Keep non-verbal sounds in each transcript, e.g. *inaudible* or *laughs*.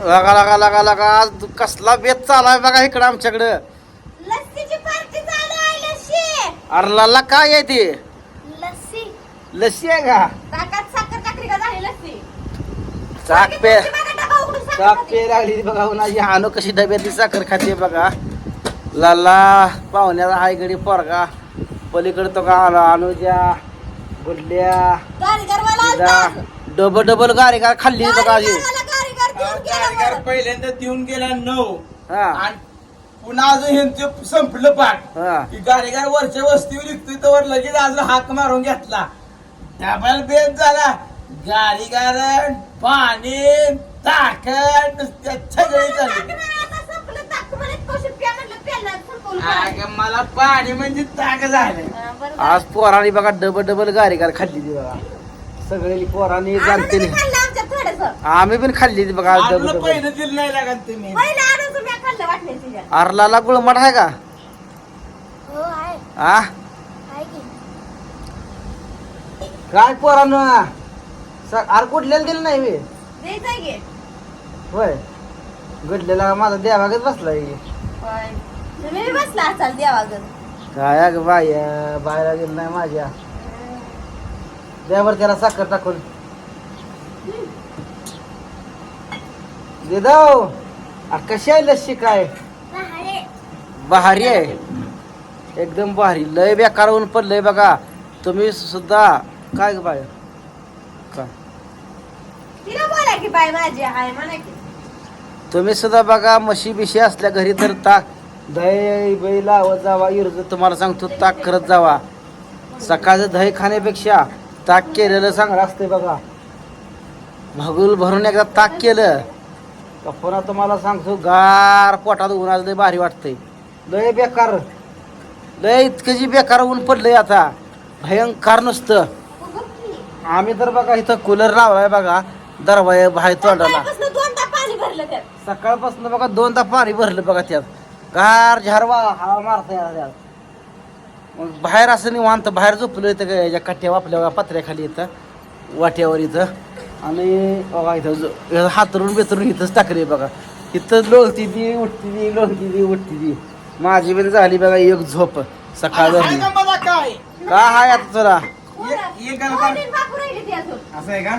लगा लगा लगा लगा. आज कसला बेत चालाय बघा इकडं आमच्याकडं. लस्सी. अरलाला काय आहे ते? लस्सी. लस्सी आहे का? चाक पे चाक. पे लागली बघा उन्हाची हानो कशी डब्यातली साखर खाते बघा. लाला पाहुण्याला हाय गडी पोरगा. पलीकडे तो का आला अनुजा गुडल्या. डबल डबल गाडी का खाल्ली बघा आजी मला. पहिल्यांदा देऊन गेला नऊ. हा. आणि पुन्हा अजून ह्यांचं संपलं पाठ. हा. की गाडीगार वरच्या वस्तीवर निघतोय तर लगेच अजून हाक मारून घेतला. त्यामुळे बेत झाला. गाडीगार पाणी ताकद नुसत्या सगळी झाली. ताक ताक. अगं, मला पाणी म्हणजे ताक झालं. आज पोराने बघा डबल डबल का खाल्ली ती बघा. सगळी पोरांनी जाणते आणून खाल्लं आमच्यात थोडंसं. आम्ही पण खाल्ली ती बघा आज डबल पहिलं दिलं नाही लागत तुम्ही पहिलं आणून तुम्ही खाल्लं वाटलं तुझ्या. अरलाला गुळमट आहे का हो, आहे. आ आहे की. काय पोरानं स- अरे कुठल्याला दिलं नाही मी द्यायचंय की. होय गडलेला माझा होय. तुम्ही बी बसला असाल देवागं. काय अगं बाय बायला गेलं नाही माझ्या द्यावर त्याला साखर टाकून अरे कशी आहे लस्सी काय? भारी. आहे. एकदम भारी. लय बेकार ऊन पडलंय बघा. तुम्ही सुद्धा काय बाय? काय तिला बोला की तुम्ही सुद्धा बघा म्हशी बिशी असल्या घरी तर ताक दही बही लावत जावा इरज तुम्हाला सांगतो ताक करत जावा. सकाळचं दही खाण्यापेक्षा ताक केलेलं चांगलं असतंय बघा. भगुल भरून एकदा ताक केलं. का पुन्हा तुम्हाला सांगतो गार पोटात उन्हाचं लय भारी वाटतंय. लय बेकार. लय इतकं जी बेकार ऊन पडलंय आता भयंकर नुसतं. आम्ही तर बघा इथं कूलर लावलाय बघा दरवाय बाहेर तोंडाला. सकाळपासून दोनदा पाणी भरलं त्यात. सकाळपासून बघा दोनदा पाणी भरलं बघा त्यात. गार झारवा हवा मारता येणार त्यात. मग बाहेर असं निवांत बाहेर झोपलं इथं काय याच्या कट्ट्या वापल्या पत्र्याखाली इथं वाट्यावर इथं. आणि बघा इथं हातरून बेतरून इथंच टाकले बघा. इथं लोळती ती उठती ती लोळती ती उठती ती. माझी पण झाली बघा एक झोप. सकाळ आहे का हाय आता तुला? असं आहे का?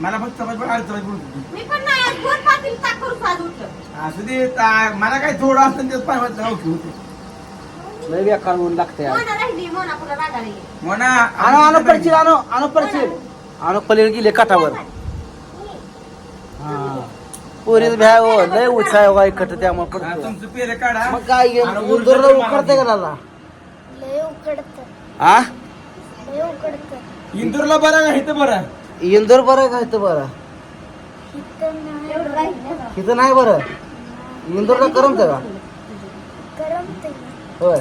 मला फक्त असू दे ता- मला काय थोडं वाजता ओके होते लय बेकार ऊन लागते मोना राहिली मोना पुढे रागाली म्हणा आणो आणो परचील आणो आणो परचील आणो पलीकडे गेले काठावर. पोरीत भ्या हो लय उचाय हो इकट त्यामुळे पडतो तुमचं पेरे काढा. मग काय उलटं उकडते का लाला लय उकडत. हा लय उकडत. इंदूरला बरं का इथं बरं? इंदोर बरं का इथं बरं? एवढं इथं नाही बरं? इंदोरला करमत का? होय.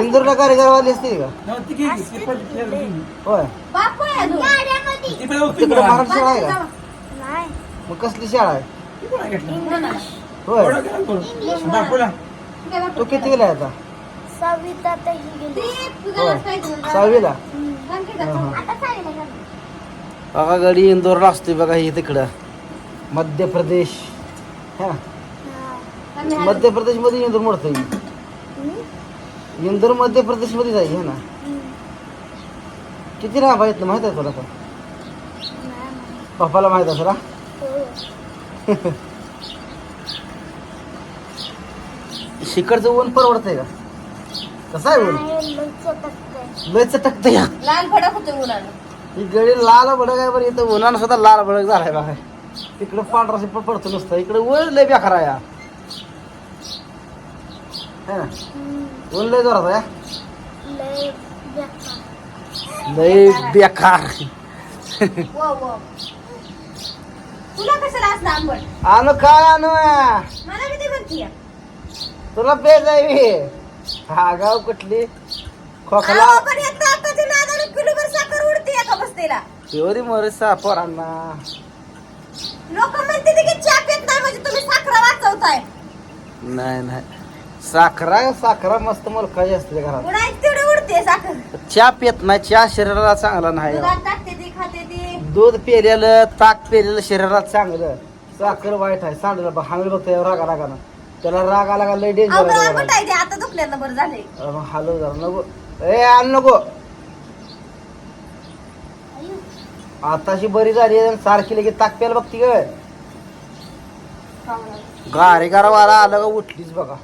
इंदोरला कार्यक्रमवाली असते का? हो, ती पण- ती पण- होय. बापू आहे अजून. गाड्यामध्ये ती पण ओके तिकडे शाळा आहे का? मग कसली शाळा आहे. होय. बापूला. तू किती वेळा आहे आता? सहावीत आता ही गेली. होय. सहावीला? हा, हा. आता चालेल का? बघा गाडी इंदोरला असते बघा ही तिकडं. मध्य प्रदेश. हा. मध्य प्रदेशमध्ये इंदोर मोडतं इंदोर मध्य प्रदेशमध्ये जाईल ना? किती आहेत ना? माहीत आहे तुला का पप्पाला माहीत असेल हा? *laughs* शिकडचं ऊन परवडतंय का? कसं आहे ऊन? लय चटकत या लाल भडक होते ही गडी लाल भडक आहे बरं इथं उन्हानं सुद्धा लाल भडक झालाय बघा. तिकडं पांढरा शिपट पडतो नुसतं. इकडे ऊन लय बेकार आहे या. है ना? ऊन लय जोरात आहे. लय बेकार. वो वो. तुला कशाला असलं आंबट आणू काय आणू? मला किती म्हणतीय तुला पेज आहे मी. हा गाव कुठली? खोकला. अहो, पण या ताकाच्या नादाने किलोभर साखर उडते एका बसतेला? पोरांना लोक म्हणते ते की चहा पित नाही म्हणजे तुम्ही साखर वाचवताय. नाही नाही. साखरा साखरा मस्त मुलखाची असते घरात. उडाय तेवढी उडते साखर. चहा पित नाही चहा शरीराला चांगला नाही. दुधात टाकते ती खाते ती. दूध पेलेलं ताक पेलेलं शरीरात चांगलं. साखर वाईट आहे सांडलं बघ हाणलं बघ त्यावर रागा रागा ना. त्याला राग आला का लय डेंजर आहे म्हटायचे आता दुखल्यानं बरं झालंय. मग हलव जरा नको. ए आण नको. आताशी बरी झाली सारखी लगे ताक प्यायला बघती ग. गारे गारा वाला आलं का उठलीच बघा.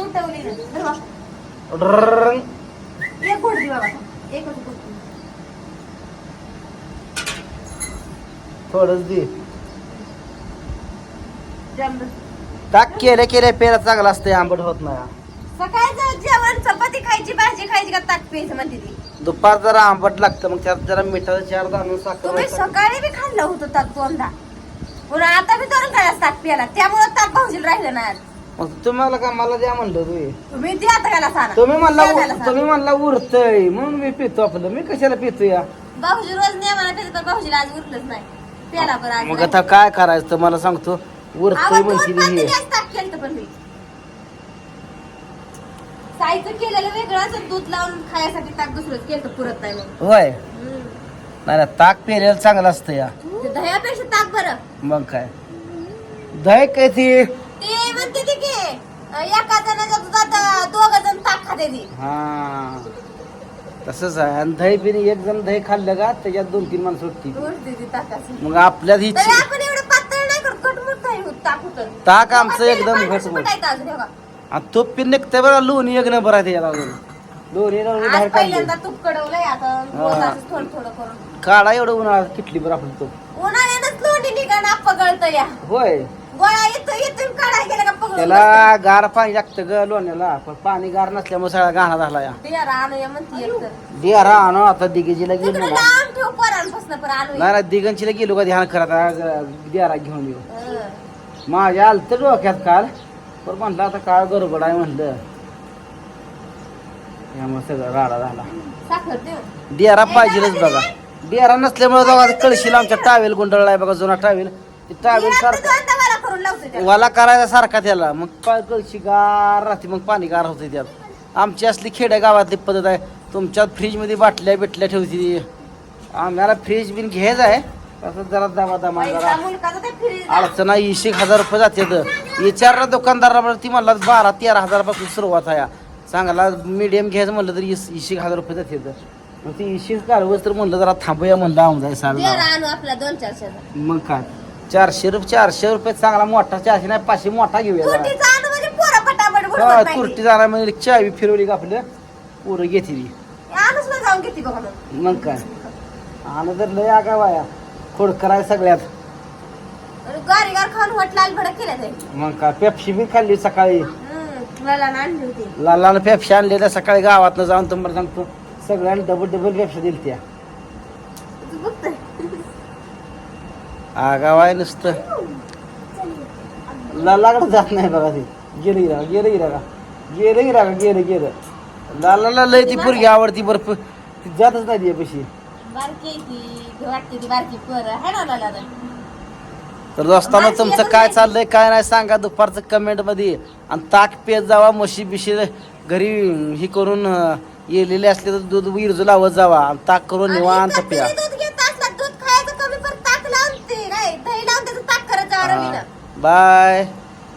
उठवली ना धर. एक घोट दे बाबा एकच घोट दे. थोडंच दे. ताक केल्या केल्या प्यायला चांगला असतंय आंबट होत नाही. सकाळचं जेवण चपाती खायची भाजी खायची का ताक प्यायचं म्हणते ती? दुपार जरा आंबट लागतं मग त्यात जरा मिठाचं चार दाणून साखर तुम्ही. सकाळी बी खाल्लं होतं ताक दोनदा. पुन्हा आता बी दोन काळास ताक प्याला त्यामुळे ताक भाऊजीला राहिलं ना आज. मग तुम्हाला का मला द्या म्हणलं तुम्ही? तुम्ही आता त्याला सारा. तुम्ही म्हणला द्या त्याला सारा. तुम्ही म्हणला उरतय म्हणून मी पितो आपलं. मी कशाला पितो या? भाऊजी रोज नियमाला पितो तर भाऊजीला आज उरलंच नाही. बरं मग आता काय करायचं मला सांगतो दोन म्हणशील हे. ताक केलं पण मी. साईचं केलेलं वेगळंच आणि दूध लावून खायसाठी ताक दुसरंच केलं पुरत नाही मग. होय. हम्म. नाही नाही, ताक पेरेल चांगलं असतं या. ते दह्यापेक्षा ताक बरं. मग काय? दही काय ती? ते म्हणते ते की अं, एका जणाच्या दुधात दोघ जण ताक खाते ती. हा. तसंच आहे. आणि दही पिणे एक जण दही खाल्लं का त्याच्यात दोन तीन माणसं उठती उरते ती ताकाची. मग आपल्यात ही तरी आपण एवढं पातळ नाही करत कटमुट नाही होत ताक होतं ताक आमचं एकदम घटमुट. आणि तूप पिन निघतंय बरं लोणी एक नंबर आहे त्याच्यात अजून. लोणी लावून बाहेर काढले. तूप कडवलंय आता रोज. असंच थोडं थोडं करून. काढा एवढं उन्हाळ्यात किटली बरं आपलं तूप. लोणी निघा ना पगळत या. होय. गोळा येतो येतो काढायला गेला का पगळून त्याला गार पाणी लागतं ग लोण्याला पण पाणी गार नसल्यामुळे सगळा गाणा झाला या. बसतं. बिया आणूया म्हणते एक तर. दियारा आणू आता दिगेजीला गेलो तिकडे मला लांब ठेव पोरांपासून पण आणूया नाही दिगंचीला गेलो का ध्यान करत दियारा घेऊन येऊ. हं. माझ्या आलत डोक्यात काल पण म्हणलं आता काय गडबड आहे म्हणलं. त्यामुळे सगळं राडा झाला. साखर देऊ पाहिजेलच बघा दियारा नसल्यामुळे जेव्हा कळशीला आमच्या टावेल गुंडळला आहे बघा जुना टावेल. ते टावेल सारखं. लावते. वाला करायचा सारखा त्याला. मग पाय कळशी गार राहते मग पाणी गार होते त्यात. आमची असली खेड्या गावातली पद्धत आहे. तुमच्यात फ्रीजमध्ये बाटल्या बिटल्या ठेवती. आम्हाला फ्रीज बिन घ्यायचं आहे. असं जरा दमा दमा जरा ते फ्रीज अडचण आहे. इशे हजार रुपये जाते विचारला दुकानदाराला ती म्हणला बारा तेरा हजारापासून सुरुवात आहे. चांगला मिडियम घ्यायचं म्हणलं तर इशे हजार रुपये जाते मग ती इशे काढवस तर म्हणलं जरा थांबूया म्हणलं आणू आपला दोन चारशेचा मग काय? चारशे रुपये चारशे रुपये चांगला मोठा चारशे नाही पाचशे मोठा घेऊया आणू म्हणजे पोरं पटापट हा कुर्ती जाणार म्हणजे चावी फिरवली का आपलं? पोरं घेते ती आणूच ना जाऊन किती बघा मग मग काय? आणि तर लय आगा वाया खोड कराय सगळ्यात. खाऊन वाट लाल भडक केल्या मग काय पेप्सी बी खाल्ली सकाळी. हम्म, मला ना आणली होती. लालानं पेप्सी आणलेल्या सकाळी गावातनं जाऊन तुम्हाला सांगतो. सगळ्यांनी डबल डबल पेप्सी दिली त्या तू बघतोय आगाव आहे नुसतं लालाकडे जात नाही बघा ते. गेलं गिरा गेलं गिरा का गेलं गिरा का गेलं गेलं. लालाला लय ती पोरगी आवडती बरं ती जातच नाही ती लाला तर. दोस्तांनो तुमचं काय चाललंय काय नाही सांगा दुपारचं कमेंटमध्ये. आणि ताक पेत जावा म्हशी बिशी घरी ही करून येलेले असले तर दूध विरजू लावत जावा. आणि ताक करून निवांत प्या तुम्ही दूध घेत असला दूध